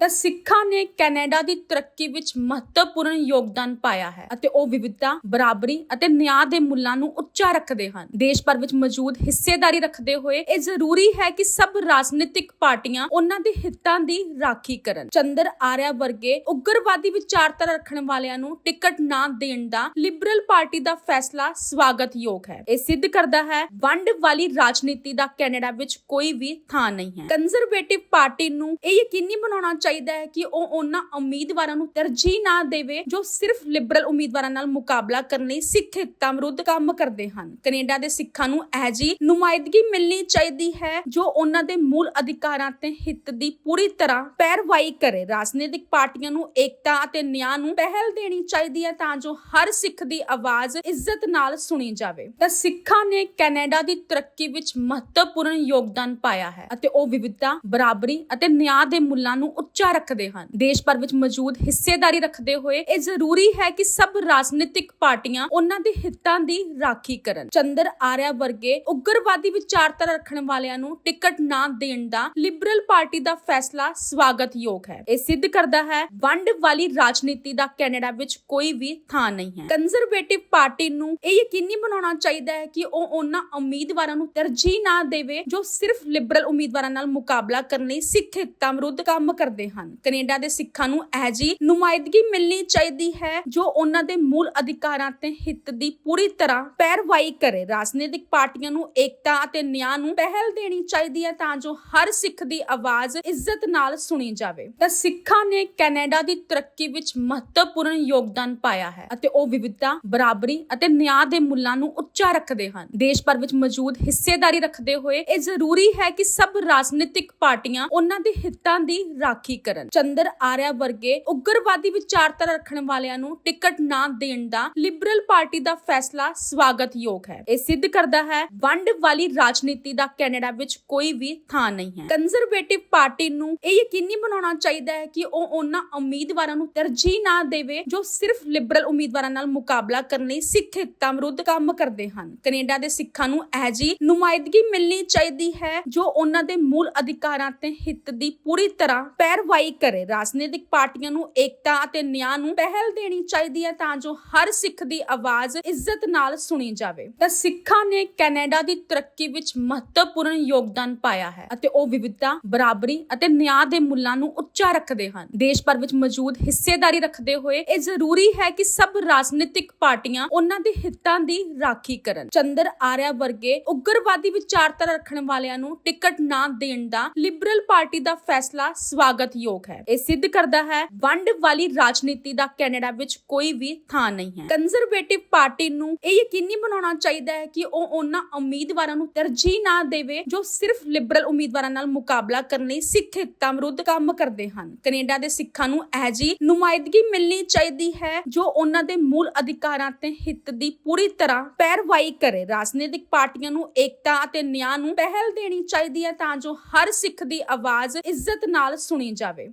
ਤਾਂ ਸਿੱਖਾਂ ਨੇ ਕੈਨੇਡਾ ਦੀ ਤਰੱਕੀ ਵਿੱਚ ਮਹੱਤਵਪੂਰਨ ਯੋਗਦਾਨ ਪਾਇਆ ਹੈ ਅਤੇ ਉਹ ਵਿਵਿਧਤਾ, ਬਰਾਬਰੀ ਅਤੇ ਨਿਆਂ ਦੇ ਮੁੱਲਾਂ ਨੂੰ ਉੱਚਾ ਰੱਖਦੇ ਹਨ। ਦੇਸ਼ ਭਰ ਵਿੱਚ ਮੌਜੂਦ ਹਿੱਸੇਦਾਰੀ ਰੱਖਦੇ ਹੋਏ ਇਹ ਜ਼ਰੂਰੀ ਹੈ ਕਿ ਸਭ ਰਾਜਨੀਤਿਕ ਪਾਰਟੀਆਂ ਉਹਨਾਂ ਦੇ ਹਿੱਤਾਂ ਦੀ ਰਾਖੀ ਕਰਨ। ਚੰਦਰ ਆਰਿਆ ਵਰਗੇ ਉਗਰਵਾਦੀ ਵਿਚਾਰਧਾਰਾ ਰੱਖਣ ਵਾਲਿਆਂ ਨੂੰ ਟਿਕਟ ਨਾ ਦੇਣ ਦਾ ਲਿਬਰਲ ਪਾਰਟੀ ਦਾ ਫੈਸਲਾ ਸਵਾਗਤਯੋਗ ਹੈ। ਇਹ ਸਿੱਧ ਕਰਦਾ ਹੈ, ਵੰਡ ਵਾਲੀ ਰਾਜਨੀਤੀ ਦਾ ਕੈਨੇਡਾ ਵਿੱਚ ਕੋਈ ਵੀ ਥਾਂ ਨਹੀਂ ਹੈ। ਕੰਜ਼ਰਵੇਟਿਵ ਪਾਰਟੀ ਨੂੰ ਇਹ ਯਕੀਨੀ ਬਣਾਉਣਾ ਚਾਹੀਦਾ ਹੈ ਕਿ ਉਹ ਉਹਨਾਂ ਉਮੀਦਵਾਰਾਂ ਨੂੰ ਤਰਜੀਹ ਨਾ ਦੇਵੇ ਜੋ ਸਿਰਫ ਲਿਬਰਲ ਉਮੀਦਵਾਰਾਂ ਨਾਲ ਮੁਕਾਬਲਾ ਕਰਨ ਲਈ ਸਿੱਖ ਹਿੱਤਾਂ ਵਿਰੁੱਧ ਕੰਮ ਕਰਦੇ ਹਨ। ਕੈਨੇਡਾ ਦੇ ਸਿੱਖਾਂ ਨੂੰ ਇਹ ਜੀ ਨੁਮਾਇੰਦਗੀ ਮਿਲਣੀ ਚਾਹੀਦੀ ਹੈ ਜੋ ਉਹਨਾਂ ਦੇ ਮੂਲ ਅਧਿਕਾਰਾਂ ਤੇ ਹਿੱਤ ਦੀ ਪੂਰੀ ਤਰ੍ਹਾਂ ਪੈਰਵਾਈ ਕਰੇ। ਰਾਜਨੀਤਿਕ ਪਾਰਟੀਆਂ ਨੂੰ ਏਕਤਾ ਅਤੇ ਨਿਆਂ ਨੂੰ ਪਹਿਲ ਦੇਣੀ ਚਾਹੀਦੀ ਹੈ ਤਾਂ ਜੋ ਹਰ ਸਿੱਖ ਦੀ ਆਵਾਜ਼ ਇੱਜ਼ਤ ਨਾਲ ਸੁਣੀ ਜਾਵੇ। ਤਾਂ ਸਿੱਖਾਂ ਨੇ ਕੈਨੇਡਾ ਦੀ ਤਰੱਕੀ ਵਿੱਚ ਮਹੱਤਵਪੂਰਨ ਯੋਗਦਾਨ ਪਾਇਆ ਹੈ ਅਤੇ ਉਹ ਵਿਵਿਧਤਾ, ਬਰਾਬਰੀ ਅਤੇ ਨਿਆਂ ਦੇ ਮੁੱਲਾਂ ਨੂੰ ਉੱਚਾ ਰੱਖਦੇ ਹਨ। ਦੇਸ਼ ਭਰ ਵਿੱਚ ਮੌਜੂਦ ਹਿੱਸੇਦਾਰੀ ਰੱਖਦੇ ਹੋਏ ਇਹ ਜ਼ਰੂਰੀ ਹੈ ਕਿ ਸਭ ਰਾਜਨੀਤਿਕ ਪਾਰਟੀਆਂ ਉਹਨਾਂ ਦੇ ਹਿੱਤਾਂ ਦੀ ਰਾਖੀ ਕਰਨ। ਚੰਦਰ ਆਰਿਆ ਵਰਗੇ ਉਗਰਵਾਦੀ ਵਿਚਾਰਧਾਰਾ ਰੱਖਣ ਵਾਲਿਆਂ ਨੂੰ ਟਿਕਟ ਨਾ ਦੇਣ ਦਾ ਲਿਬਰਲ ਪਾਰਟੀ ਦਾ ਫੈਸਲਾ ਸਵਾਗਤਯੋਗ ਹੈ। ਇਹ ਸਿੱਧ ਕਰਦਾ ਹੈ, ਵੰਡ ਵਾਲੀ ਰਾਜਨੀਤੀ ਦਾ ਕੈਨੇਡਾ ਵਿੱਚ ਕੋਈ ਵੀ ਥਾਂ ਨਹੀਂ ਹੈ। ਕੰਜ਼ਰਵੇਟਿਵ ਪਾਰਟੀ ਨੂੰ ਇਹ ਯਕੀਨੀ ਬਣਾਉਣਾ ਚਾਹੀਦਾ ਹੈ ਕਿ ਉਹ ਉਹਨਾਂ ਉਮੀਦਵਾਰਾਂ ਨੂੰ ਤਰਜੀਹ ਨਾ ਦੇਵੇ, ਜੋ ਸਿਰਫ ਲਿਬਰਲ ਉਮੀਦਵਾਰਾਂ ਨਾਲ ਮੁਕਾਬਲਾ ਕਰਨ ਲਈ ਸਿੱਖ ਹਿੱਤਾਂ ਵਿਰੁੱਧ ਕੰਮ ਕਰਦੇ ਹਨ। ਕੈਨੇਡਾ ਦੇ ਸਿੱਖਾਂ ਨੂੰ ਇਹ ਜੀ ਨੁਮਾਇੰਦਗੀ ਮਿਲਣੀ ਚਾਹੀਦੀ ਹੈ ਜੋ ਉਹਨਾਂ ਦੇ ਮੂਲ ਅਧਿਕਾਰਾਂ ਤੇ ਹਿੱਤ ਦੀ ਪੂਰੀ ਤਰ੍ਹਾਂ ਪੈਰਵਾਈ ਕਰੇ। ਰਾਜਨੀਤਿਕ ਪਾਰਟੀਆਂ ਨੂੰ ਏਕਤਾ ਅਤੇ ਨਿਆਂ ਨੂੰ ਪਹਿਲ ਦੇਣੀ ਚਾਹੀਦੀ ਹੈ ਤਾਂ ਜੋ ਹਰ ਸਿੱਖ ਦੀ ਆਵਾਜ਼ ਇੱਜ਼ਤ ਨਾਲ ਸੁਣੀ ਜਾਵੇ। ਤਾਂ ਸਿੱਖਾਂ ਨੇ ਕੈਨੇਡਾ ਦੀ ਤਰੱਕੀ ਵਿੱਚ ਮਹੱਤਵਪੂਰਨ ਯੋਗਦਾਨ ਪਾਇਆ ਹੈ ਅਤੇ ਉਹ ਵਿਵਿਧਤਾ, ਬਰਾਬਰੀ ਅਤੇ ਨਿਆਂ ਦੇ ਮੁੱਲਾਂ ਨੂੰ ਉੱਚਾ ਰੱਖਦੇ ਹਨ। ਦੇਸ਼ ਭਰ ਵਿੱਚ ਮੌਜੂਦ ਹਿੱਸੇਦਾਰੀ ਰੱਖਦੇ ਹੋਏ ਇਹ ਜ਼ਰੂਰੀ ਹੈ ਕਿ ਸਭ ਰਾਜਨੀਤਿਕ ਪਾਰਟੀਆਂ ਉਹਨਾਂ ਦੇ ਹਿੱਤਾਂ ਦੀ ਰਾਖੀ ਕਰਨ। ਚੰਦਰ ਆਰਿਆ ਵਰਗੇ ਉਗਰਵਾਦੀ ਵਿਚਾਰਧਾਰਾ ਰੱਖਣ ਵਾਲਿਆਂ ਨੂੰ ਟਿਕਟ ਨਾ ਦੇਣ ਦਾ ਲਿਬਰਲ ਪਾਰਟੀ ਦਾ ਫੈਸਲਾ ਸਵਾਗਤਯੋਗ ਹੈ। ਇਹ ਸਿੱਧ ਕਰਦਾ ਹੈ, ਵੰਡ ਵਾਲੀ ਰਾਜਨੀਤੀ ਦਾ ਕੈਨੇਡਾ ਵਿੱਚ ਕੋਈ ਵੀ ਥਾਂ ਨਹੀਂ ਹੈ। ਕੰਜ਼ਰਵੇਟਿਵ ਪਾਰਟੀ ਨੂੰ ਇਹ ਯਕੀਨੀ ਬਣਾਉਣਾ ਚਾਹੀਦਾ ਹੈ ਕਿ ਉਹ ਉਹਨਾਂ ਉਮੀਦਵਾਰਾਂ ਨੂੰ ਤਰਜੀਹ ਨਾ ਦੇਵੇ ਜੋ ਸਿਰਫ ਲਿਬਰਲ ਉਮੀਦਵਾਰਾਂ ਨਾਲ ਮੁਕਾਬਲਾ ਕਰਨ ਲਈ ਸਿੱਖ ਹਿੱਤਾਂ ਵਿਰੁੱਧ ਕੰਮ ਕਰਦੇ ਹਨ। ਕੈਨੇਡਾ ਦੇ ਸਿੱਖਾਂ ਨੂੰ ਇਹ ਜੀ ਨੁਮਾਇੰਦਗੀ ਮਿਲਣੀ ਚਾਹੀਦੀ ਹੈ ਜੋ ਉਹਨਾਂ ਦੇ ਮੂਲ ਅਧਿਕਾਰਾਂ ਤੇ ਹਿੱਤ ਦੀ ਪੂਰੀ ਤਰ੍ਹਾਂ ਪੈਰ ਪੈਰਵਾਈ ਕਰੇ। ਰਾਜਨੀਤਿਕ ਪਾਰਟੀਆਂ ਨੂੰ ਏਕਤਾ ਅਤੇ ਨਿਆਂ ਨੂੰ ਪਹਿਲ ਦੇਣੀ ਚਾਹੀਦੀ ਹੈ ਤਾਂ ਜੋ ਹਰ ਸਿੱਖ ਦੀ ਆਵਾਜ਼ ਇੱਜ਼ਤ ਨਾਲ ਸੁਣੀ ਜਾਵੇ। ਤਾਂ ਸਿੱਖਾਂ ਨੇ ਕੈਨੇਡਾ ਦੀ ਤਰੱਕੀ ਵਿੱਚ ਮਹੱਤਵਪੂਰਨ ਯੋਗਦਾਨ ਪਾਇਆ ਹੈ ਅਤੇ ਉਹ ਵਿਵਿਧਤਾ, ਬਰਾਬਰੀ ਅਤੇ ਨਿਆਂ ਦੇ ਮੁੱਲਾਂ ਨੂੰ ਉੱਚਾ ਰੱਖਦੇ ਹਨ। ਦੇਸ਼ ਭਰ ਵਿੱਚ ਮੌਜੂਦ ਹਿੱਸੇਦਾਰੀ ਰੱਖਦੇ ਹੋਏ ਇਹ ਜ਼ਰੂਰੀ ਹੈ ਕਿ ਸਭ ਰਾਜਨੀਤਿਕ ਪਾਰਟੀਆਂ ਉਹਨਾਂ ਦੇ ਹਿੱਤਾਂ ਦੀ ਰਾਖੀ ਕਰਨ। ਚੰਦਰ ਆਰਿਆ ਵਰਗੇ ਉਗਰਵਾਦੀ ਵਿਚਾਰਧਾਰਾ ਰੱਖਣ ਵਾਲਿਆਂ ਨੂੰ ਟਿਕਟ ਨਾ ਦੇਣ ਦਾ ਲਿਬਰਲ ਪਾਰਟੀ ਦਾ ਫੈਸਲਾ ਸਵਾਗਤ ਯੋਗ ਹੈ। ਇਹ ਸਿੱਧ ਕਰਦਾ ਹੈ, ਵੰਡ ਵਾਲੀ ਰਾਜਨੀਤੀ ਦਾ ਕੈਨੇਡਾ ਵਿੱਚ ਕੋਈ ਵੀ ਥਾਂ ਨਹੀਂ ਹੈ। ਕੰਜ਼ਰਵੇਟਿਵ ਪਾਰਟੀ ਨੂੰ ਇਹ ਯਕੀਨੀ ਬਣਾਉਣਾ ਚਾਹੀਦਾ ਹੈ ਕਿ ਉਹ ਉਹਨਾਂ ਉਮੀਦਵਾਰਾਂ ਨੂੰ ਤਰਜੀਹ ਨਾ ਦੇਵੇ ਜੋ ਸਿਰਫ ਲਿਬਰਲ ਉਮੀਦਵਾਰਾਂ ਨਾਲ ਮੁਕਾਬਲਾ ਕਰਨ ਲਈ ਸਿੱਖ ਹਿੱਤਾਂ ਵਿਰੁੱਧ ਕੰਮ ਕਰਦੇ ਹਨ। ਕੈਨੇਡਾ ਦੇ ਸਿੱਖਾਂ ਨੂੰ ਇਹ ਜੀ ਨੁਮਾਇੰਦਗੀ ਮਿਲਣੀ ਚਾਹੀਦੀ ਹੈ ਜੋ ਉਹਨਾਂ ਦੇ ਮੂਲ ਅਧਿਕਾਰਾਂ ਤੇ ਹਿੱਤ ਦੀ ਪੂਰੀ ਤਰ੍ਹਾਂ ਪੈਰਵਾਈ ਕਰੇ। ਰਾਜਨੀਤਿਕ ਪਾਰਟੀਆਂ ਨੂੰ ਏਕਤਾ ਅਤੇ ਨਿਆਂ ਨੂੰ ਪਹਿਲ ਦੇਣੀ ਚਾਹੀਦੀ ਹੈ ਤਾਂ ਜੋ ਹਰ ਸਿੱਖ ਦੀ ਆਵਾਜ਼ ਇੱਜ਼ਤ ਨਾਲ ਸੁਣੀ ਜਾਵੇ যাবে